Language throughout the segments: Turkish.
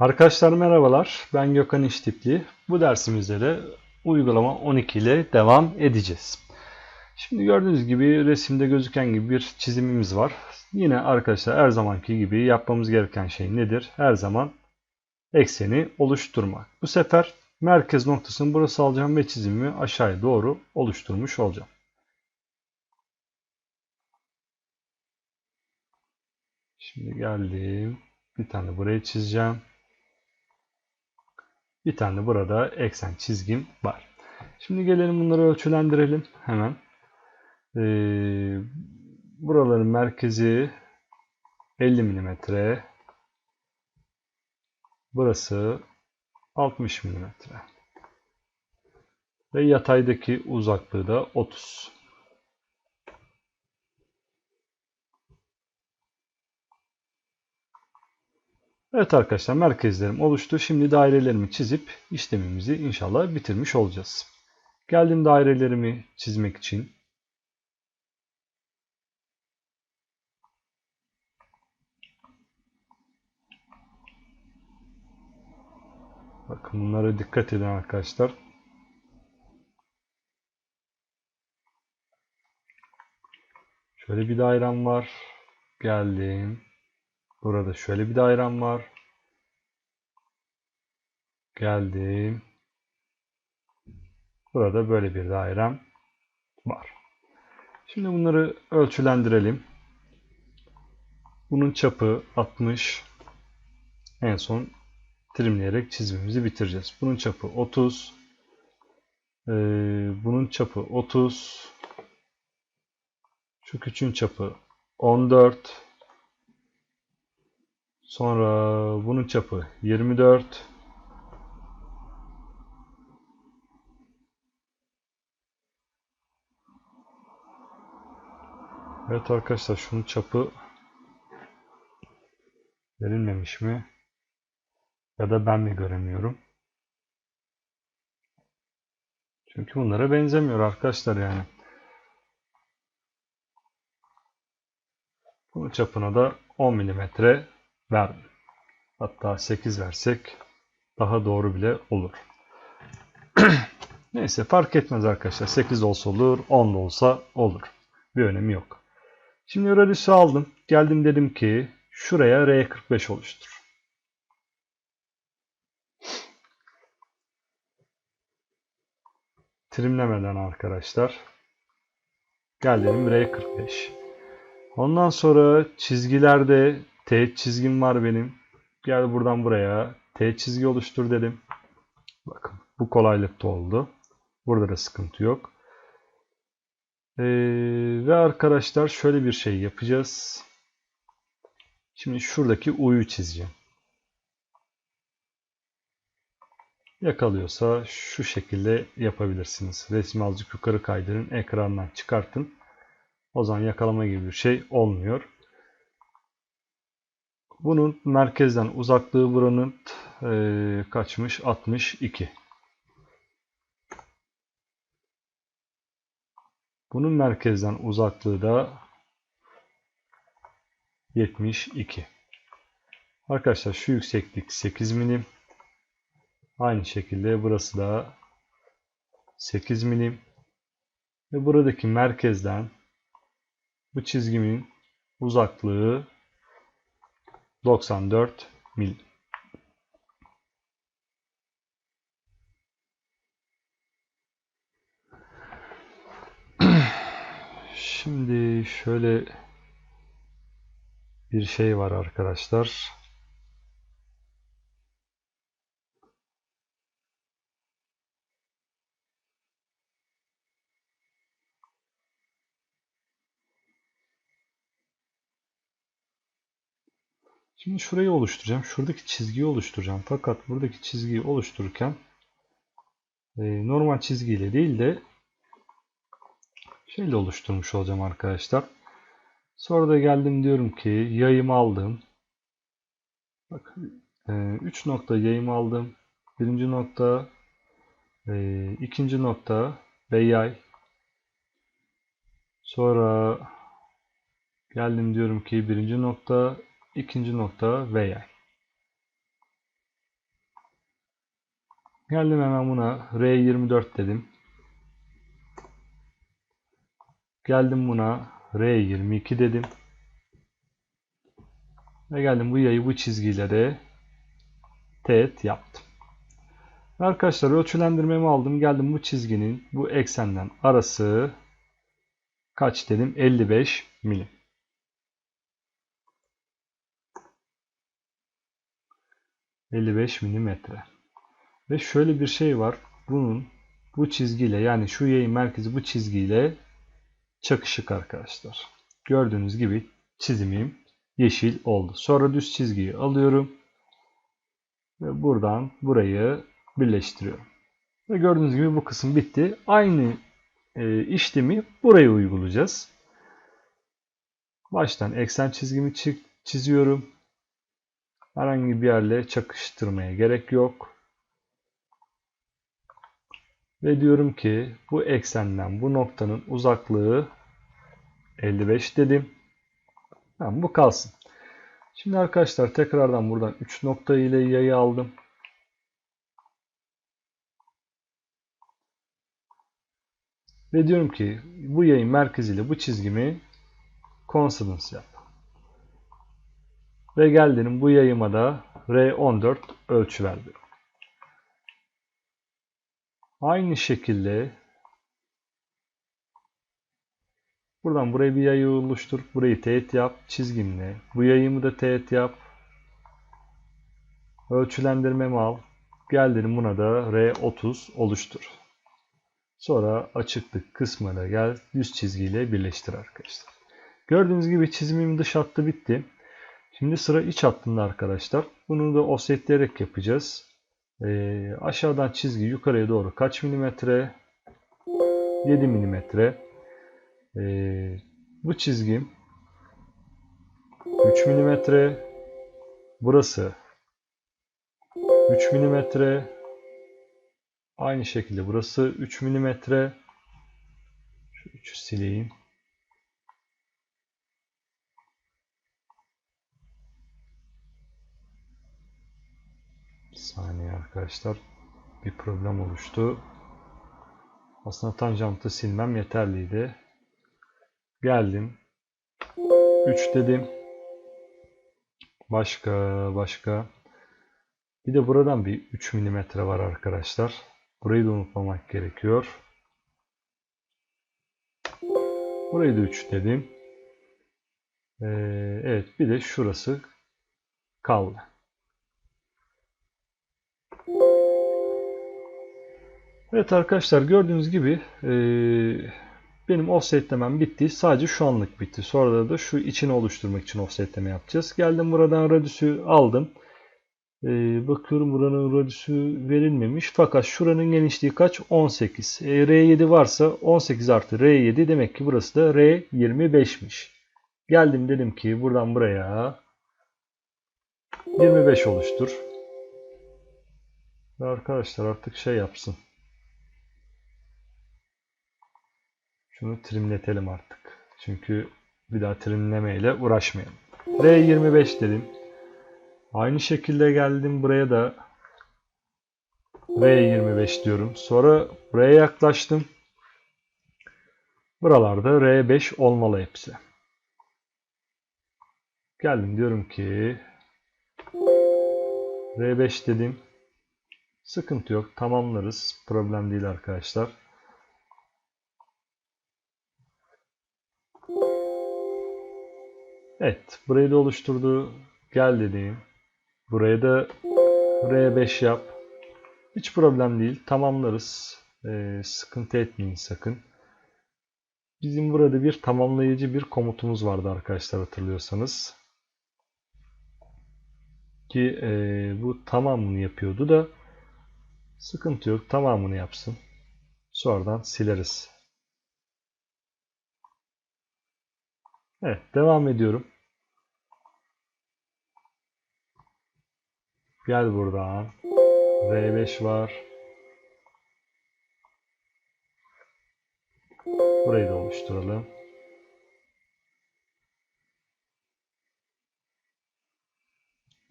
Arkadaşlar merhabalar. Ben Gökhan İştipli. Bu dersimizde de uygulama 12 ile devam edeceğiz. Şimdi gördüğünüz gibi resimde gözüken gibi bir çizimimiz var. Yine arkadaşlar her zamanki gibi yapmamız gereken şey nedir? Her zaman ekseni oluşturmak. Bu sefer merkez noktasını burası alacağım ve çizimimi aşağıya doğru oluşturmuş olacağım. Şimdi geldim. Bir tane burayı çizeceğim. Bir tane burada eksen çizgim var. Şimdi gelelim bunları ölçülendirelim hemen. Ee, buraların merkezi 50 mm. Burası 60 mm. Ve yataydaki uzaklığı da 30. Evet arkadaşlar merkezlerim oluştu. Şimdi dairelerimi çizip işlemimizi inşallah bitirmiş olacağız. Geldim dairelerimi çizmek için. Bakın bunlara dikkat edin arkadaşlar. Şöyle bir dairem var. Geldim. Burada şöyle bir dairem var. Geldim. Burada böyle bir dairem var. Şimdi bunları ölçülendirelim. Bunun çapı 60. En son trimleyerek çizimimizi bitireceğiz. Bunun çapı 30. Ee, bunun çapı 30. Şu küçüğün çapı 14. Sonra bunun çapı 24. Evet arkadaşlar şunun çapı verilmemiş mi? Ya da ben mi göremiyorum? Çünkü bunlara benzemiyor arkadaşlar yani. Bunun çapına da 10 mm verdim. Hatta 8 versek daha doğru bile olur. Neyse fark etmez arkadaşlar. 8 olsa olur, 10 da olsa olur. Bir önemi yok. Şimdi radiüsü aldım. Geldim dedim ki şuraya R45 oluştur. Trimlemeden arkadaşlar. Geldim R45. Ondan sonra çizgilerde T çizgim var benim. Gel buradan buraya T çizgi oluştur dedim. Bakın bu kolaylıkta oldu. Burada da sıkıntı yok. Ee, ve arkadaşlar şöyle bir şey yapacağız. Şimdi şuradaki U'yu çizeceğim. Yakalıyorsa şu şekilde yapabilirsiniz. Resmi azıcık yukarı kaydırın. Ekrandan çıkartın. O zaman yakalama gibi bir şey olmuyor. Bunun merkezden uzaklığı buranın e, kaçmış? 62. Bunun merkezden uzaklığı da 72. Arkadaşlar şu yükseklik 8 milim. Aynı şekilde burası da 8 milim. Ve buradaki merkezden bu çizgimin uzaklığı 94 mil. Şimdi şöyle bir şey var arkadaşlar. Şimdi şurayı oluşturacağım. Şuradaki çizgiyi oluşturacağım. Fakat buradaki çizgiyi oluştururken e, normal çizgiyle değil de şeyle oluşturmuş olacağım arkadaşlar. Sonra da geldim diyorum ki yayımı aldım. Bak 3 e, nokta yayımı aldım. Birinci nokta, e, ikinci nokta ve yay. Sonra geldim diyorum ki birinci nokta, ikinci nokta ve yay. Geldim hemen buna R24 dedim. Geldim buna R22 dedim. Ve geldim bu yayı bu çizgiyle de teğet yaptım. Arkadaşlar ölçülendirmemi aldım. Geldim bu çizginin bu eksenden arası kaç dedim? 55 milim. ...55 milimetre. Ve şöyle bir şey var. Bunun bu çizgiyle yani şu yayın merkezi bu çizgiyle çakışık arkadaşlar. Gördüğünüz gibi çizimim yeşil oldu. Sonra düz çizgiyi alıyorum. Ve buradan burayı birleştiriyorum. Ve gördüğünüz gibi bu kısım bitti. Aynı e, işlemi buraya uygulayacağız. Baştan eksen çizgimi çiziyorum. Herhangi bir yerle çakıştırmaya gerek yok. Ve diyorum ki bu eksenden bu noktanın uzaklığı 55 dedim. Tamam bu kalsın. Şimdi arkadaşlar tekrardan buradan 3 nokta ile yayı aldım. Ve diyorum ki bu yayın merkeziyle bu çizgimi coincidence yap. Ve geldim bu yayıma da R14 ölçü verdim. Aynı şekilde buradan buraya bir yayı oluştur. Burayı teğet yap. Çizgimle. Bu yayımı da teğet yap. Ölçülendirmemi al. Geldim buna da R30 oluştur. Sonra açıklık kısmına gel. Düz çizgiyle birleştir arkadaşlar. Gördüğünüz gibi çizimim dış hattı bitti. Şimdi sıra iç hattında arkadaşlar. Bunu da offsetleyerek yapacağız. Ee, aşağıdan çizgi yukarıya doğru kaç milimetre? 7 milimetre. Ee, bu çizgim 3 milimetre. Burası 3 milimetre. Aynı şekilde burası 3 milimetre. Şu 3'ü sileyim. Saniye arkadaşlar. Bir problem oluştu. Aslında tanjantı silmem yeterliydi. Geldim. 3 dedim. Başka başka. Bir de buradan bir 3 milimetre var arkadaşlar. Burayı da unutmamak gerekiyor. Burayı da 3 dedim. Ee, evet bir de şurası kaldı. Evet arkadaşlar gördüğünüz gibi e, benim offsetlemem bitti. Sadece şu anlık bitti. Sonra da şu içini oluşturmak için offsetleme yapacağız. Geldim buradan radius'u aldım. Ee, bakıyorum buranın radüsü verilmemiş. Fakat şuranın genişliği kaç? 18. E, R7 varsa 18 artı R7 demek ki burası da R25'miş. Geldim dedim ki buradan buraya 25 oluştur. Arkadaşlar artık şey yapsın. Şunu trimletelim artık. Çünkü bir daha trimlemeyle uğraşmayalım. R25 dedim. Aynı şekilde geldim buraya da R25 diyorum. Sonra buraya yaklaştım. Buralarda R5 olmalı hepsi. Geldim diyorum ki R5 dedim. Sıkıntı yok. Tamamlarız. Problem değil arkadaşlar. Evet. Burayı da oluşturdu. Gel dediğim. Buraya da R5 yap. Hiç problem değil. Tamamlarız. Ee, sıkıntı etmeyin sakın. Bizim burada bir tamamlayıcı bir komutumuz vardı arkadaşlar hatırlıyorsanız. Ki e, bu tamamını yapıyordu da sıkıntı yok. Tamamını yapsın. Sonradan sileriz. Evet devam ediyorum. Gel buradan. R5 var. Burayı da oluşturalım.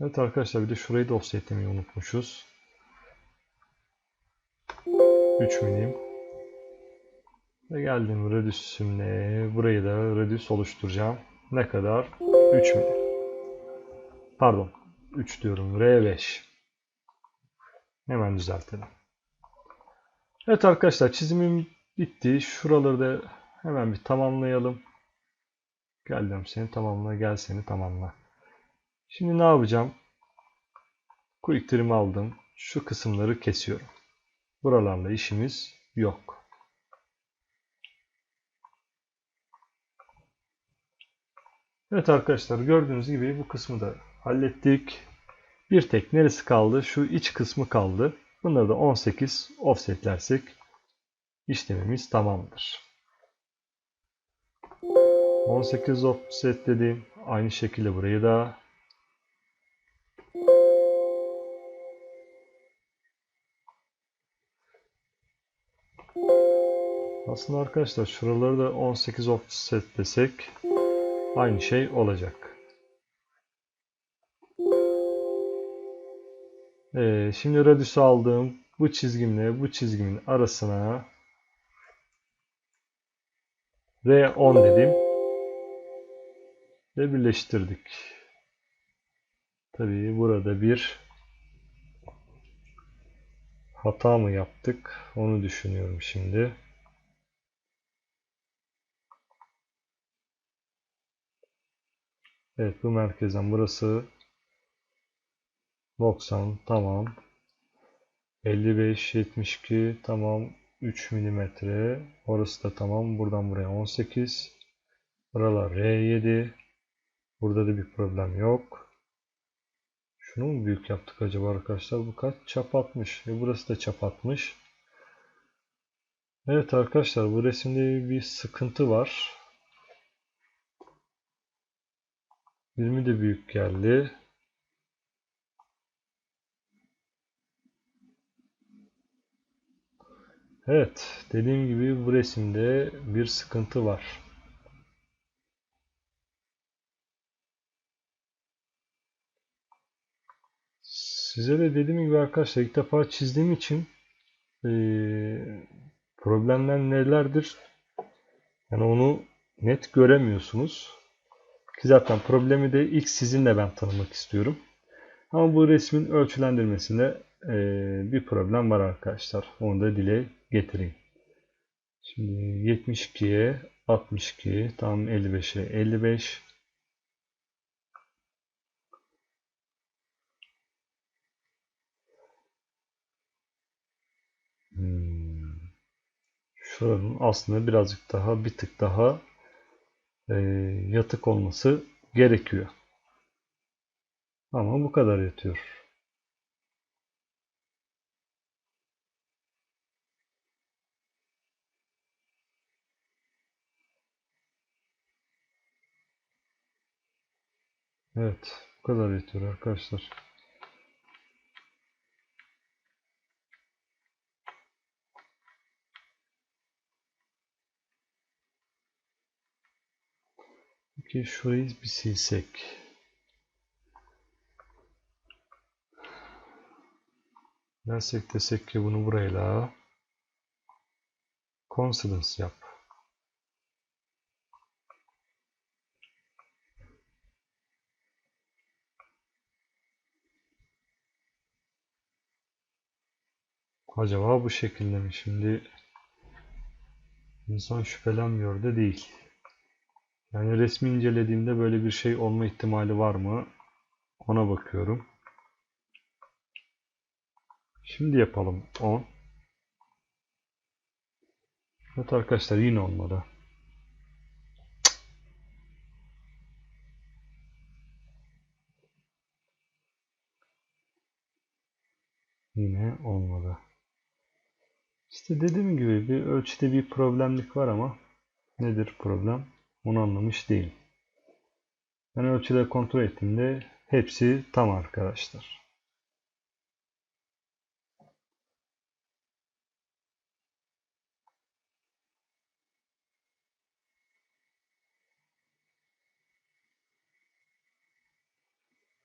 Evet arkadaşlar bir de şurayı da offsetlemeyi unutmuşuz. 3 milim. Ve geldim radiusümle burayı da radius oluşturacağım. Ne kadar? 3 milim. Pardon. 3 diyorum. R5. Hemen düzeltelim. Evet arkadaşlar çizimim bitti. Şuraları da hemen bir tamamlayalım. Geldim seni tamamla. Gel seni tamamla. Şimdi ne yapacağım? Quick trim aldım. Şu kısımları kesiyorum. Buralarla işimiz yok. Evet arkadaşlar gördüğünüz gibi bu kısmı da hallettik. Bir tek neresi kaldı? Şu iç kısmı kaldı. Bunları da 18 offsetlersek işlemimiz tamamdır. 18 offset dediğim aynı şekilde burayı da Aslında arkadaşlar şuraları da 18 offset desek aynı şey olacak. Ee, şimdi radius'u aldığım bu çizgimle bu çizgimin arasına R10 dedim ve birleştirdik. Tabii burada bir hata mı yaptık onu düşünüyorum şimdi. Evet bu merkezden burası 90 tamam. 55 72 tamam 3 milimetre. Orası da tamam. Buradan buraya 18. Buralar R7. Burada da bir problem yok. Şunu mu büyük yaptık acaba arkadaşlar? Bu kaç? Çap atmış. E burası da çap atmış. Evet arkadaşlar bu resimde bir sıkıntı var. 20 de büyük geldi. Evet, dediğim gibi bu resimde bir sıkıntı var. Size de dediğim gibi arkadaşlar ilk defa çizdiğim için e, problemler nelerdir? Yani onu net göremiyorsunuz. Ki zaten problemi de ilk sizinle ben tanımak istiyorum. Ama bu resmin ölçülendirmesinde e, bir problem var arkadaşlar. Onu da dile getireyim. Şimdi 72'ye 62 tam 55'e 55 hmm. Şuranın aslında birazcık daha bir tık daha e, yatık olması gerekiyor. Ama bu kadar yatıyor. Evet, bu kadar yetiyor arkadaşlar. Peki şurayı bir silsek. Dersek desek ki bunu burayla coincidence yap. Acaba bu şekilde mi? Şimdi insan şüphelenmiyor da değil. Yani resmi incelediğimde böyle bir şey olma ihtimali var mı? Ona bakıyorum. Şimdi yapalım 10. Evet arkadaşlar yine olmadı. Yine olmadı. İşte dediğim gibi bir ölçüde bir problemlik var ama nedir problem? Onu anlamış değilim. Ben ölçüde kontrol ettiğimde hepsi tam arkadaşlar.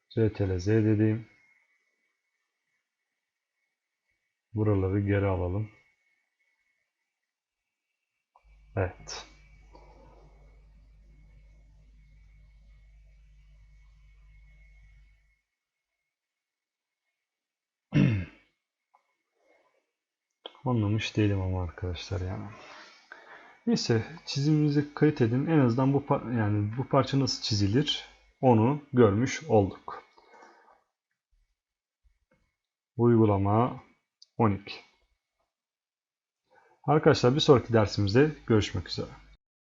CTRL Z dediğim buraları geri alalım. Evet. Anlamış değilim ama arkadaşlar yani. Neyse çizimimizi kayıt edin. En azından bu yani bu parça nasıl çizilir onu görmüş olduk. Uygulama 12. Arkadaşlar bir sonraki dersimizde görüşmek üzere.